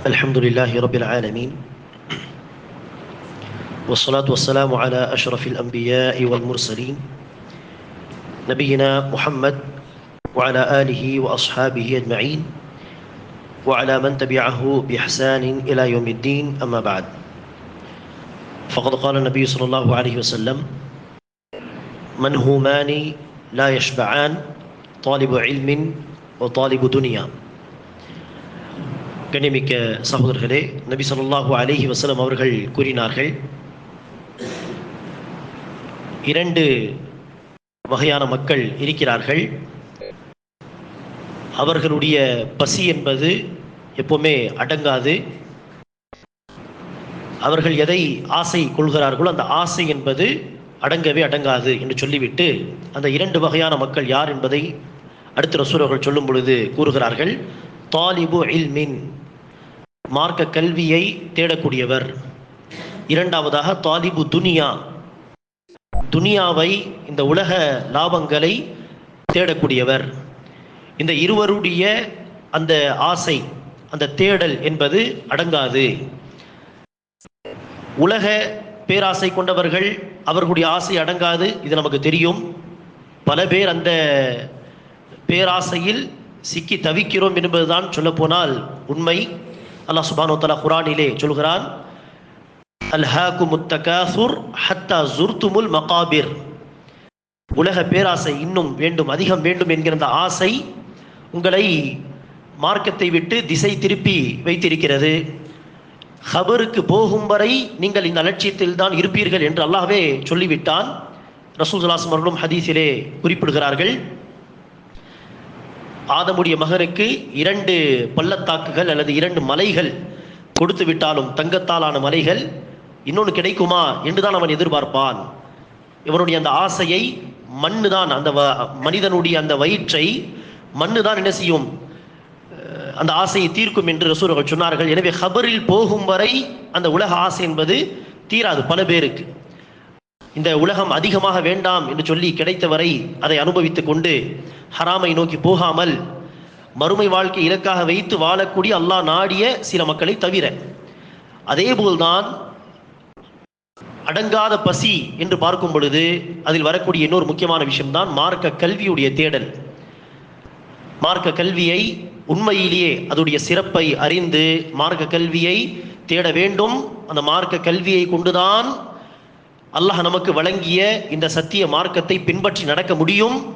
الحمد لله رب العالمين. والصلاة والسلام على أشرف الأنبياء والمرسلين. نبينا محمد وعلى آله وأصحابه أجمعين. وعلى من تبعه بإحسان إلى يوم الدين أما بعد. فقد قال النبي صلى الله عليه وسلم من همان لا يشبعان طالب علم وطالب دنيا. கண்ணிமிக்க சகோதரர்களே நபி ஸல்லல்லாஹு அலிஹி வசலம் அவர்கள் கூறினார்கள் இரண்டு வகையான மக்கள் இருக்கிறார்கள். அவர்களுடைய பசி என்பது எப்பவுமே அடங்காது. அவர்கள் எதை ஆசை கொள்கிறார்களோ அந்த ஆசை என்பது அடங்கவே அடங்காது என்று சொல்லிவிட்டு அந்த இரண்டு வகையான மக்கள் யார் என்பதை அடுத்த ரசூரர்கள் அவர்கள் சொல்லும் பொழுது கூறுகிறார்கள் தாலிபு இல்மின் மார்க்க கல்வியை தேடக்கூடியவர். இரண்டாவதாக தாலிபு துனியா. துனியாவை இந்த உலக லாபங்களை தேடக்கூடியவர். இந்த இருவருடைய அந்த ஆசை அந்த தேடல் என்பது அடங்காது. உலக பேராசை கொண்டவர்கள் அவர்களுடைய ஆசை அடங்காது இது நமக்கு தெரியும். பல பேர் அந்த பேராசையில் சிக்கி தவிக்கிறோம் என்பதுதான் சொல்லப்போனால் உண்மை. அல்லாஹ் சுபானோ தலா குரானிலே சொல்கிறான் அல்ஹாக்கு முத்தகாசுர் ஹத்தா ஜுர்துமுல் மகாபிர். உலக பேராசை இன்னும் வேண்டும் அதிகம் வேண்டும் என்கிற அந்த ஆசை உங்களை மார்க்கத்தை விட்டு திசை திருப்பி வைத்திருக்கிறது. ஹபருக்கு போகும் வரை நீங்கள் இந்த அலட்சியத்தில் தான் இருப்பீர்கள் என்று அல்லாஹ்வே சொல்லிவிட்டான். ரசூல் சலாசம் அவர்களும் ஹதீஸிலே குறிப்பிடுகிறார்கள். ஆதமுடைய மகனுக்கு இரண்டு பள்ளத்தாக்குகள் அல்லது இரண்டு மலைகள் கொடுத்து விட்டாலும் தங்கத்தாலான மலைகள் இன்னொன்று கிடைக்குமா என்றுதான் அவன் எதிர்பார்ப்பான். இவனுடைய அந்த ஆசையை மண்ணு தான் அந்த மனிதனுடைய அந்த வயிற்றை மண்ணு தான் என்ன செய்யும்? அந்த ஆசையை தீர்க்கும் என்று ரசூர்கள் சொன்னார்கள். எனவே ஹபரில் போகும் வரை அந்த உலக ஆசை என்பது தீராது பல பேருக்கு. இந்த உலகம் அதிகமாக வேண்டாம் என்று சொல்லி கிடைத்த வரை அதை அனுபவித்துக் கொண்டு ஹராமை நோக்கி போகாமல் மறுமை வாழ்க்கை இலக்காக வைத்து வாழக்கூடிய அல்லாஹ் நாடிய சில மக்களை தவிர அதேபோல்தான் அடங்காத பசி என்று பார்க்கும் பொழுது அதில் வரக்கூடிய இன்னொரு முக்கியமான விஷயம்தான் மார்க்க கல்வியுடைய தேடல். மார்க்க கல்வியை உண்மையிலேயே அதோடைய சிறப்பை அறிந்து மார்க்க கல்வியை தேட வேண்டும். அந்த மார்க்க கல்வியை கொண்டுதான் அல்லாஹ் நமக்கு வழங்கிய இந்த சத்திய மார்க்கத்தை பின்பற்றி நடக்க முடியும்.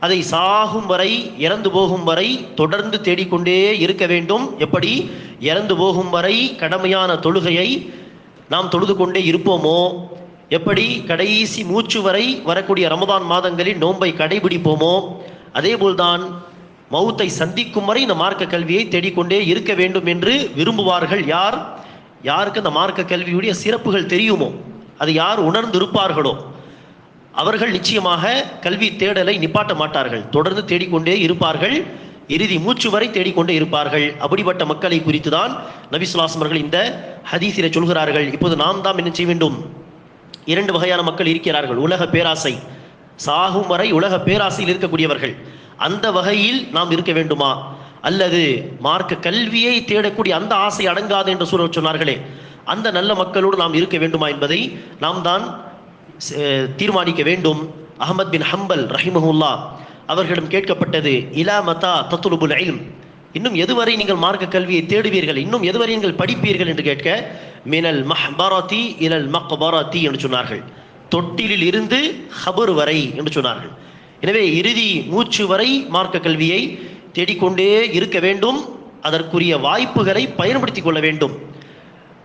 அதை சாகும் வரை இறந்து போகும் வரை தொடர்ந்து தேடிக்கொண்டே இருக்க வேண்டும். எப்படி? இறந்து போகும் வரை கடமையான தொழுகையை நாம் தொழுது கொண்டே இருப்போமோ? எப்படி? கடைசி மூச்சு வரை வரக்கூடிய ரமதான் மாதங்களில் நோன்பை கடைபிடிப்போமோ? அதேபோல்தான் மௌத்தை சந்திக்கும் வரை இந்த மார்க்க கல்வியை தேடிக்கொண்டே இருக்க வேண்டும் என்று விரும்புவார்கள் யார்? யாருக்கு அந்த மார்க்க கல்வியுடைய சிறப்புகள் தெரியுமோ? அது யார் உணர்ந்து இருப்பார்களோ அவர்கள் நிச்சயமாக கல்வி தேடலை நிப்பாட்ட மாட்டார்கள். தொடர்ந்து தேடிக்கொண்டே இருப்பார்கள். இறுதி மூச்சு வரை தேடிக்கொண்டே இருப்பார்கள். அப்படிப்பட்ட மக்களை குறித்து தான் நபிசுலாசமர்கள் இந்த ஹதீசில சொல்கிறார்கள். இப்போது நாம் தான் என்ன செய்ய வேண்டும்? இரண்டு வகையான மக்கள் இருக்கிறார்கள். உலக பேராசை. சாகும் வரை உலக பேராசையில் இருக்கக்கூடியவர்கள். அந்த வகையில் நாம் இருக்க வேண்டுமா? அல்லது மார்க்க கல்வியை தேடக்கூடிய அந்த ஆசை அடங்காது என்று சொல்ல சொன்னார்களே. அந்த நல்ல மக்களோடு நாம் இருக்க வேண்டுமா என்பதை நாம் தான் தீர்மானிக்க வேண்டும். அகமது பின் ஹம்பல் ரஹிமஹுல்லா அவர்களிடம் கேட்கப்பட்டது இலா மதா தத்துலுபுல் ஐம் இன்னும் எதுவரை நீங்கள் மார்க்க கல்வியை தேடுவீர்கள்? இன்னும் எதுவரை நீங்கள் படிப்பீர்கள் என்று கேட்க மினல் மஹ்பாராத்தி இலல் மக்பரதி என்று சொன்னார்கள். தொட்டிலில் இருந்து ஹபர் வரை என்று சொன்னார்கள். எனவே இறுதி மூச்சு வரை மார்க்க கல்வியை தேடிக்கொண்டே இருக்க வேண்டும். அதற்குரிய வாய்ப்புகளை பயன்படுத்திக் கொள்ள வேண்டும்.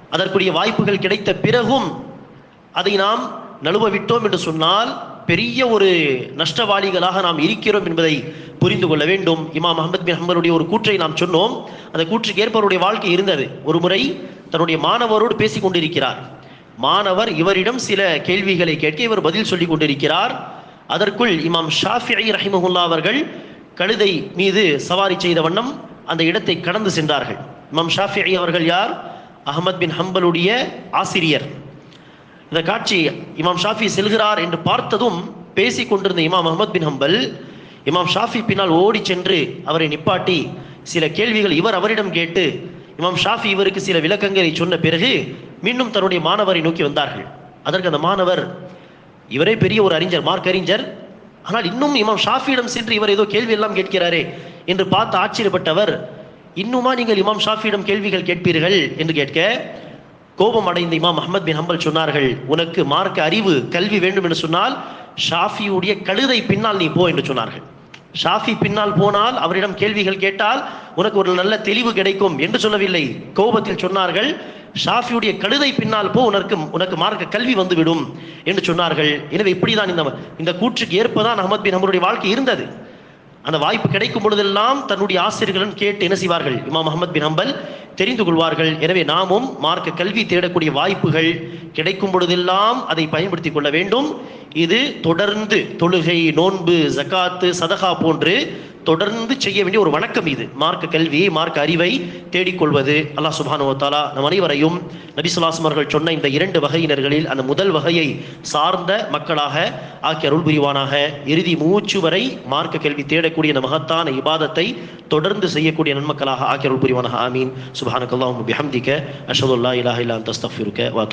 அதற்குரிய வாய்ப்புகள் கிடைத்த பிறகும் அதை நாம் நழுவ விட்டோம் என்று சொன்னால் பெரிய ஒரு நஷ்டவாளிகளாக நாம் இருக்கிறோம் என்பதை புரிந்து கொள்ள வேண்டும். இமாம் அஹமத் பின் ஹம்பருடைய ஒரு கூற்றை நாம் சொன்னோம். அந்த கூற்றுக்கு ஏற்பவருடைய வாழ்க்கை இருந்தது. ஒரு முறை தன்னுடைய மாணவரோடு பேசிக் கொண்டிருக்கிறார். மாணவர் இவரிடம் சில கேள்விகளை கேட்க இவர் பதில் சொல்லிக் கொண்டிருக்கிறார். அதற்குள் இமாம் ஷாஃபி ரஹிமஹுல்லா அவர்கள் கழுதை மீது சவாரி செய்த வண்ணம் அந்த இடத்தை கடந்து சென்றார்கள். இமாம் ஷாஃபி அவர்கள் யார்? அகமத் பின் ஹம்பலுடைய ஆசிரியர். இந்த காட்சி இமாம் ஷாஃபி செல்கிறார் என்று பார்த்ததும் பேசி கொண்டிருந்த இமாம் அஹமத் பின் ஹம்பல் இமாம் ஷாஃபி பின்னால் ஓடி சென்று அவரை நிப்பாட்டி சில கேள்விகள் இவர் அவரிடம் கேட்டு இமாம் ஷாஃபி இவருக்கு சில விளக்கங்களை சொன்ன பிறகு மீண்டும் தன்னுடைய மாணவரை நோக்கி வந்தார்கள். அதற்கு அந்த மாணவர் இவரே பெரிய ஒரு அறிஞர் மார்க் அறிஞர். ஆனால் இன்னும் இமாம் ஷாஃபியிடம் சென்று இவர் ஏதோ கேள்வி எல்லாம் கேட்கிறாரே என்று பார்த்து ஆச்சரியப்பட்டவர். இன்னுமா நீங்கள் இமாம் ஷாஃபியிடம் கேள்விகள் கேட்பீர்கள் என்று கேட்க கோபம் அடைந்த இமாம் அஹமத் பின் ஹம்பல் சொன்னார்கள் உனக்கு மார்க்க அறிவு கல்வி வேண்டும் என்று சொன்னால் ஷாஃபியுடைய கழுதை பின்னால் நீ போ என்று சொன்னார்கள். ஷாஃபி பின்னால் போனால் அவரிடம் கேள்விகள் கேட்டால் உனக்கு ஒரு நல்ல தெளிவு கிடைக்கும் என்று சொல்லவில்லை. கோபத்தில் சொன்னார்கள் ஷாஃபியுடைய கழுதை பின்னால் போ உனக்கு உனக்கு மார்க்க கல்வி வந்துவிடும் என்று சொன்னார்கள். எனவே இப்படிதான் இந்த இந்த கூற்றுக்கு ஏற்பதான் அஹமத் பின் நம்மளுடைய வாழ்க்கை இருந்தது. அந்த வாய்ப்பு கிடைக்கும் பொழுதெல்லாம் தன்னுடைய ஆசிரியர்களும் கேட்டு என்ன செய்வார்கள்? இமாம் முகமது பின் ஹம்பல் தெரிந்து கொள்வார்கள். எனவே நாமும் மார்க்க கல்வி தேடக்கூடிய வாய்ப்புகள் கிடைக்கும் பொழுதெல்லாம் அதை பயன்படுத்திக் கொள்ள வேண்டும். இது தொடர்ந்து தொழுகை நோன்பு ஜகாத்து சதகா போன்று தொடர்ந்து செய்ய வேண்டிய ஒரு வணக்கம் இது. மார்க்க கல்வியை மார்க்க அறிவை தேடிக்கொள்வது அல்லாஹ் சுபானு தாலா நம் அனைவரையும் நபிசுல்லாசம் சொன்ன இந்த இரண்டு வகையினர்களில் அந்த முதல் வகையை சார்ந்த மக்களாக ஆக்கிய அருள் புரிவானாக. இறுதி மூச்சு வரை மார்க்க கல்வி தேடக்கூடிய இந்த மகத்தான இபாதத்தை தொடர்ந்து செய்யக்கூடிய நன்மக்களாக ஆக்கி அருள் புரிவானாக. ஆமீன். சுபானுக்கல்லாம் பிஹம்திக. அஷதுல்லா இலாஹ் இல்லா தஸ்தஃபிருக்க அஸ்தக்ஃபிருக்க வ